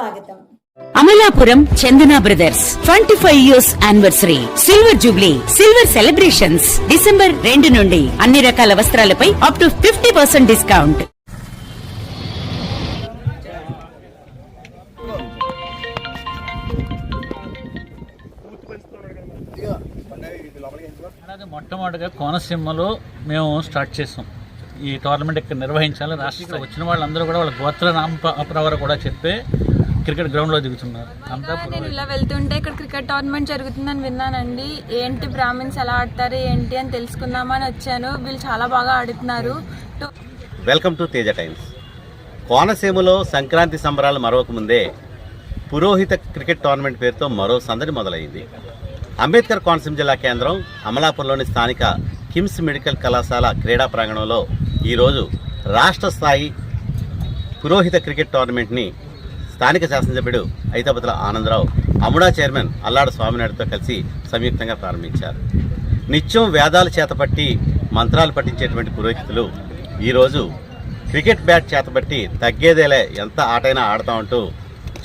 స్వాగతం. Amalapuram Chandana brothers twenty five years anniversary silver jubilee silver celebrations December రెండు నుండి అన్ని రకాల వస్త్రాలపై up to fifty percent discount మొట్టమొదటిగా కోనసీమలో మేము స్టార్ట్ చేసాం. ఈ టోర్నమెంట్ ఇక్కడ నిర్వహించాలి రాష్ట్ర వచ్చిన వాళ్ళందరూ కూడా వాళ్ళ గోత్ర నామ ప్రవర కూడా చెప్పే క్రికెట్ గ్రౌండ్లో దిగుతున్నారు. నేను ఇలా వెళ్తుంటే ఇక్కడ క్రికెట్ టోర్నమెంట్ జరుగుతుందని విన్నానండి. ఏంటి బ్రాహ్మిన్స్ ఎలా ఆడతారు ఏంటి అని తెలుసుకుందామని వచ్చాను. వీళ్ళు చాలా బాగా ఆడుతున్నారు. Welcome to Teja times. కోనసీమలో సంక్రాంతి సంబరాలు మరొక ముందే పురోహిత క్రికెట్ టోర్నమెంట్ పేరుతో మరో సందడి మొదలైంది. అంబేద్కర్ కోనసీమ జిల్లా కేంద్రం అమలాపురంలోని స్థానిక కిమ్స్ మెడికల్ కళాశాల క్రీడా ప్రాంగణంలో ఈరోజు రాష్ట్ర స్థాయి పురోహిత క్రికెట్ టోర్నమెంట్ని స్థానిక శాసనసభ్యుడు ఐతాపతుల ఆనందరావు అముడా చైర్మన్ అల్లాడ స్వామినాయుడుతో కలిసి సంయుక్తంగా ప్రారంభించారు. నిత్యం వేదాలు చేతపట్టి మంత్రాలు పట్టించేటువంటి పురోహితులు ఈరోజు క్రికెట్ బ్యాట్ చేతపట్టి తగ్గేదేలే ఎంత ఆటైనా ఆడతా ఉంటూ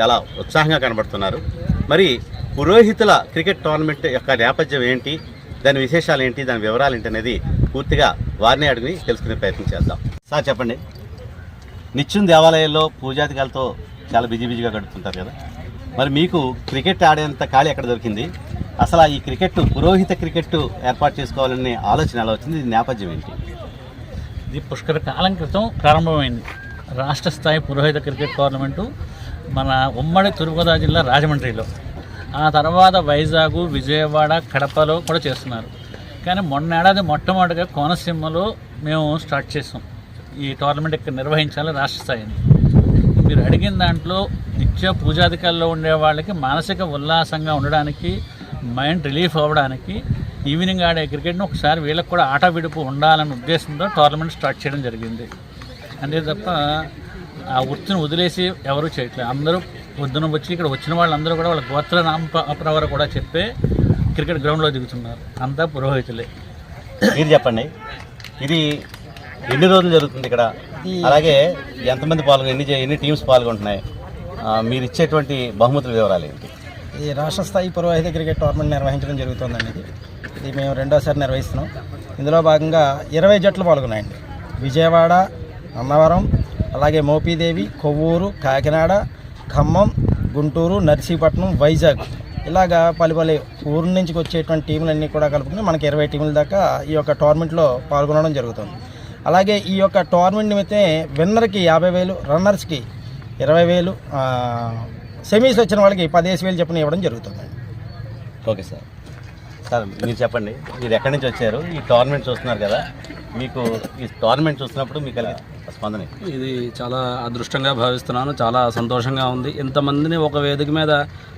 చాలా ఉత్సాహంగా కనబడుతున్నారు. మరి పురోహితుల క్రికెట్ టోర్నమెంట్ యొక్క నేపథ్యం ఏంటి? దాని విశేషాలు ఏంటి? దాని వివరాలు ఏంటి అనేది పూర్తిగా వారిని అడిగి తెలుసుకునే ప్రయత్నం చేద్దాం. సార్ చెప్పండి. నిత్యం దేవాలయాల్లో పూజాదికాలతో చాలా బిజీ బిజీగా గడుపుతుంటారు కదా. మరి మీకు క్రికెట్ ఆడేంత ఖాళీ ఎక్కడ దొరికింది? అసలు ఈ క్రికెట్ పురోహిత క్రికెట్ ఏర్పాటు చేసుకోవాలనే ఆలోచన ఎలా వచ్చింది? నేపథ్యం ఏంటి? ఇది పుష్కర కాలం క్రితం ప్రారంభమైంది. రాష్ట్ర స్థాయి పురోహిత క్రికెట్ టోర్నమెంటు మన ఉమ్మడి తూర్పుగోదావరి జిల్లా రాజమండ్రిలో. ఆ తర్వాత వైజాగ్ విజయవాడ కడపలో కూడా చేస్తున్నారు. కానీ మొన్నేడాది మొట్టమొదటిగా కోనసీమలో మేము స్టార్ట్ చేసాం. ఈ టోర్నమెంట్ ఇక్కడ నిర్వహించాలి రాష్ట్ర స్థాయిని. మీరు అడిగిన దాంట్లో నిత్య పూజాధికారుల్లో ఉండే వాళ్ళకి మానసిక ఉల్లాసంగా ఉండడానికి మైండ్ రిలీఫ్ అవ్వడానికి ఈవినింగ్ ఆడే క్రికెట్ను ఒకసారి వీళ్ళకి కూడా ఆట విడుపు ఉండాలనే ఉద్దేశంతో టోర్నమెంట్ స్టార్ట్ చేయడం జరిగింది. అంతే తప్ప ఆ వృత్తిని వదిలేసి ఎవరు చేయట్లేదు. అందరూ పొద్దున వచ్చి ఇక్కడ వచ్చిన వాళ్ళందరూ కూడా వాళ్ళ గోత్ర నామ ప్రవర కూడా చెప్పే క్రికెట్ గ్రౌండ్లో దిగుతున్నారు. అంతా పురోహితులే. మీరు చెప్పండి. ఇది ఎన్ని రోజులు జరుగుతుంది ఇక్కడ? అలాగే ఎంతమంది పాల్గొ ఎన్ని ఎన్ని టీమ్స్ పాల్గొంటున్నాయి? మీరు ఇచ్చేటువంటి బహుమతుల వివరాలు ఏంటి ఈ రాష్ట్ర స్థాయి పురోహిత క్రికెట్ టోర్నమెంట్ నిర్వహించడం జరుగుతుందండి ఇది. ఇది మేము రెండోసారి నిర్వహిస్తున్నాం. ఇందులో భాగంగా ఇరవై జట్లు పాల్గొన్నాయండి. విజయవాడ అన్నవరం అలాగే మోపీదేవి కొవ్వూరు కాకినాడ ఖమ్మం గుంటూరు నర్సీపట్నం వైజాగ్. ఇలాగా పలు పలు ఊరు నుంచి వచ్చేటువంటి టీములన్నీ కూడా కలుపుకుని మనకి ఇరవై టీముల దాకా ఈ యొక్క టోర్నమెంట్లో పాల్గొనడం జరుగుతుంది. అలాగే ఈ యొక్క టోర్నమెంట్ నిమిత్తే విన్నర్కి యాభై వేలు రన్నర్స్కి ఇరవై వేలు ఆ, సెమీస్ వచ్చిన వాళ్ళకి పదిహేను వేలు చెప్పిన ఇవ్వడం జరుగుతుంది. Okay sir. సార్ మీరు చెప్పండి. మీరు ఎక్కడి నుంచి వచ్చారు? ఈ టోర్నమెంట్ చూస్తున్నారు కదా. మీకు ఈ టోర్నమెంట్ చూస్తున్నప్పుడు మీకు స్పందన? ఇది చాలా అదృష్టంగా భావిస్తున్నాను. చాలా సంతోషంగా ఉంది. ఇంతమందిని ఒక వేదిక మీద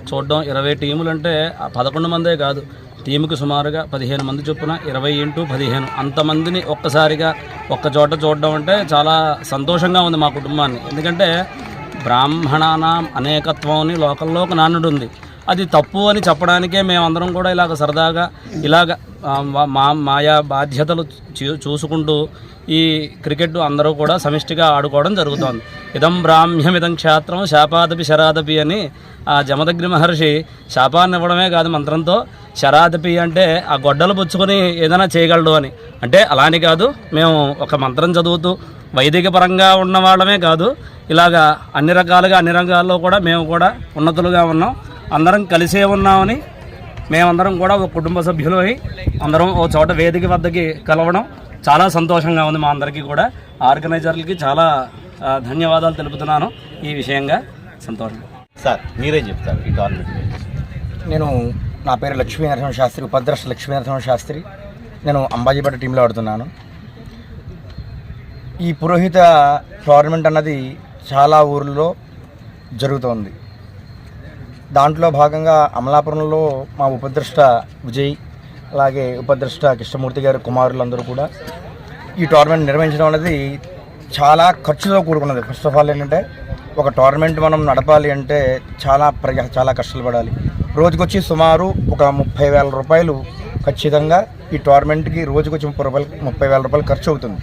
చూడడం ఇరవై టీములు అంటే పదకొండు మందే కాదు. టీముకి సుమారుగా పదిహేను మంది చొప్పున ఇరవై ఇంటూ పదిహేను. అంతమందిని ఒక్కసారిగా ఒక్క చోట చూడడం అంటే చాలా సంతోషంగా ఉంది మా కుటుంబాన్ని. ఎందుకంటే బ్రాహ్మణానాం అనేకత్వం అని లోకల్లో ఒక నానుడు ఉంది అది తప్పు అని చెప్పడానికే మేమందరం కూడా ఇలాగ సరదాగా ఇలాగ మా- మా మాయా బాధ్యతలు చూ- చూసుకుంటూ ఈ క్రికెట్ అందరూ కూడా సమిష్టిగా ఆడుకోవడం జరుగుతోంది. ఇదం బ్రాహ్మ్యమిదం క్షేత్రం శాపాదపి శరాదపి అని ఆ జమదగ్ని మహర్షి శాపాన్ని ఇవ్వడమే కాదు మంత్రంతో శరాదపి అంటే ఆ గొడ్డలు పుచ్చుకొని ఏదైనా చేయగలడు అని. అంటే అలాని కాదు మేము ఒక మంత్రం చదువుతూ వైదిక పరంగా ఉన్న వాళ్ళమే కాదు ఇలాగా అన్ని రకాలుగా అన్ని రంగాల్లో కూడా మేము కూడా ఉన్నతులుగా ఉన్నాం. అందరం కలిసే ఉన్నామని మేమందరం కూడా ఒక కుటుంబ సభ్యులు అయి అందరం ఓ చోట వేదిక వద్దకి కలవడం చాలా సంతోషంగా ఉంది మా అందరికీ కూడా. ఆర్గనైజర్లకి చాలా ధన్యవాదాలు తెలుపుతున్నాను ఈ విషయంగా. సంతోషం. సార్ మీరే చెప్తారు ఈ టోర్నమెంట్ గురించి. నేను నా పేరు లక్ష్మీ నరసింహ శాస్త్రి ఉపద్రష్ట లక్ష్మీ నరసింహ శాస్త్రి నేను అంబాజీపేట టీంలో ఆడుతున్నాను. ఈ పురోహిత టోర్నమెంట్ అన్నది చాలా ఊర్లలో జరుగుతోంది. దాంట్లో భాగంగా అమలాపురంలో మా ఉపద్రష్ట విజయ్ అలాగే ఉపద్రష్ట కృష్ణమూర్తి గారి కుమారులందరూ కూడా ఈ టోర్నమెంట్ నిర్వహించడం అనేది చాలా ఖర్చుతో కూడుకున్నది. ఫస్ట్ ఆఫ్ ఆల్ ఏంటంటే ఒక టోర్నమెంట్ మనం నడపాలి అంటే చాలా ప్రగ చాలా కష్టాలు పడాలి రోజుకొచ్చి సుమారు ఒక ముప్పై వేల రూపాయలు ఖచ్చితంగా ఈ టోర్నమెంట్కి రోజుకొచ్చి ముప్పై రూపాయలు ముప్పై వేల రూపాయలు ఖర్చు అవుతుంది.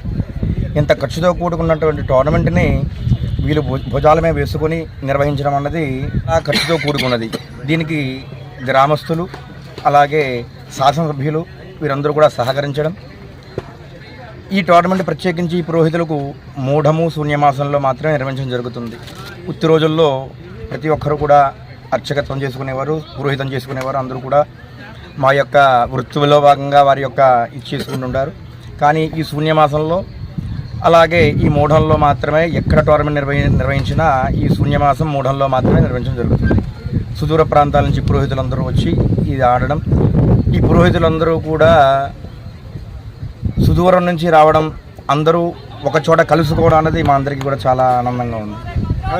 ఇంత ఖర్చుతో కూడుకున్నటువంటి టోర్నమెంట్ని వీళ్ళు భు- భుజాలమే వేసుకొని నిర్వహించడం అన్నది ఆ ఖర్చుతో కూడుకున్నది. దీనికి గ్రామస్తులు అలాగే శాసనసభ్యులు వీరందరూ కూడా సహకరించడం. ఈ టోర్నమెంట్ ప్రత్యేకించి పురోహితులకు మూఢము శూన్యమాసంలో మాత్రమే నిర్వహించడం జరుగుతుంది. ఉత్తి రోజుల్లో ప్రతి ఒక్కరు కూడా అర్చకత్వం చేసుకునేవారు పురోహితం చేసుకునేవారు అందరూ కూడా మా యొక్క వృత్తిలో భాగంగా వారి యొక్క ఇది చేసుకుంటుంటారు కానీ ఈ శూన్యమాసంలో అలాగే ఈ మూఢంలో మాత్రమే ఎక్కడ టోర్నమెంట్ నిర్వహి నిర్వహించినా ఈ శూన్యమాసం మూఢంలో మాత్రమే నిర్వహించడం జరుగుతుంది. సుదూర ప్రాంతాల నుంచి పురోహితులందరూ వచ్చి ఇది ఆడడం. ఈ పురోహితులందరూ కూడా సుదూరం నుంచి రావడం అందరూ ఒక చోట కలుసుకోవడం అనేది మా అందరికీ కూడా చాలా ఆనందంగా ఉంది.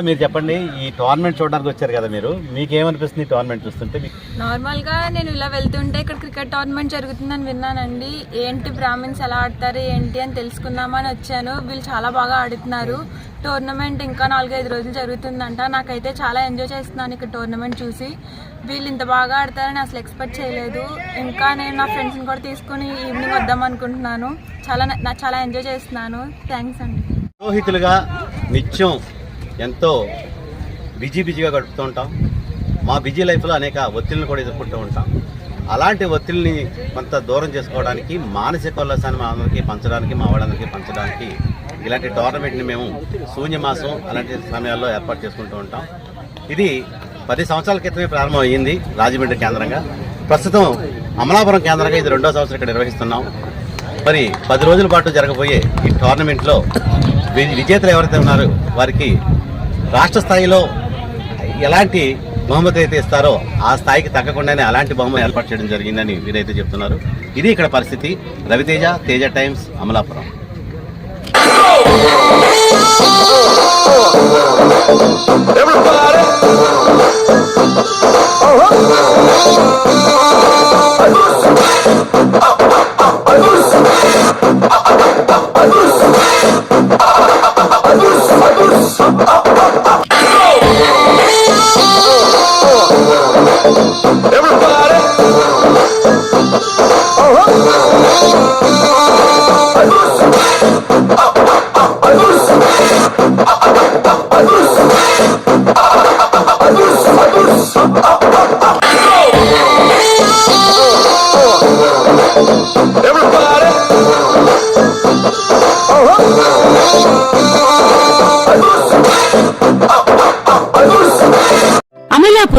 మీరు చెప్పండి ఈ టోర్నమెంట్ చూడడానికి వచ్చారు కదా మీరు. మీకేమనిపిస్తుంది ఈ టోర్నమెంట్ చూస్తుంటే? మీకు నార్మల్గా నేను ఇలా వెళ్తుంటే ఇక్కడ క్రికెట్ టోర్నమెంట్ జరుగుతుందని విన్నానండి. ఏంటి బ్రాహ్మిన్స్ ఎలా ఆడతారు ఏంటి అని తెలుసుకుందామని వచ్చాను. వీళ్ళు చాలా బాగా ఆడుతున్నారు. టోర్నమెంట్ ఇంకా నాలుగైదు రోజులు జరుగుతుందంట. నాకైతే చాలా ఎంజాయ్ చేస్తున్నాను ఇక్కడ టోర్నమెంట్ చూసి. వీళ్ళు ఇంత బాగా ఆడతారని అసలు ఎక్స్పెక్ట్ చేయలేదు. ఇంకా నేను నా ఫ్రెండ్స్ని కూడా తీసుకుని ఈవినింగ్ వద్దాం అనుకుంటున్నాను. చాలా చాలా ఎంజాయ్ చేస్తున్నాను. థ్యాంక్స్ అండి. పురోహితులుగా నిత్యం ఎంతో బిజీ బిజీగా గడుపుతూ ఉంటాం. మా బిజీ లైఫ్లో అనేక ఒత్తిళ్ళని కూడా ఎదుర్కొంటూ ఉంటాం. అలాంటి ఒత్తిడిని కొంత దూరం చేసుకోవడానికి మానసిక ఉల్లాసాన్ని మా అందరికీ పంచడానికి మా వాళ్ళందరికీ పంచడానికి ఇలాంటి టోర్నమెంట్ని మేము శూన్యమాసం అలాంటి సమయాల్లో ఏర్పాటు చేసుకుంటూ ఉంటాం. ఇది పది సంవత్సరాల క్రితమే ప్రారంభం అయ్యింది రాజమండ్రి కేంద్రంగా. ప్రస్తుతం అమలాపురం కేంద్రంగా ఇది రెండో సంవత్సరం ఇక్కడ నిర్వహిస్తున్నాం. మరి పది రోజుల పాటు జరగబోయే ఈ టోర్నమెంట్లో విజేతలు ఎవరైతే ఉన్నారో వారికి రాష్ట్ర స్థాయిలో ఎలాంటి బహుమతి అయితే ఇస్తారో ఆ స్థాయికి తగ్గకుండానే అలాంటి బహుమతి ఏర్పాటు చేయడం జరిగిందని వీరైతే చెప్తున్నారు. ఇది ఇక్కడ పరిస్థితి. Raviteja Teja times Amalapuram. Hello.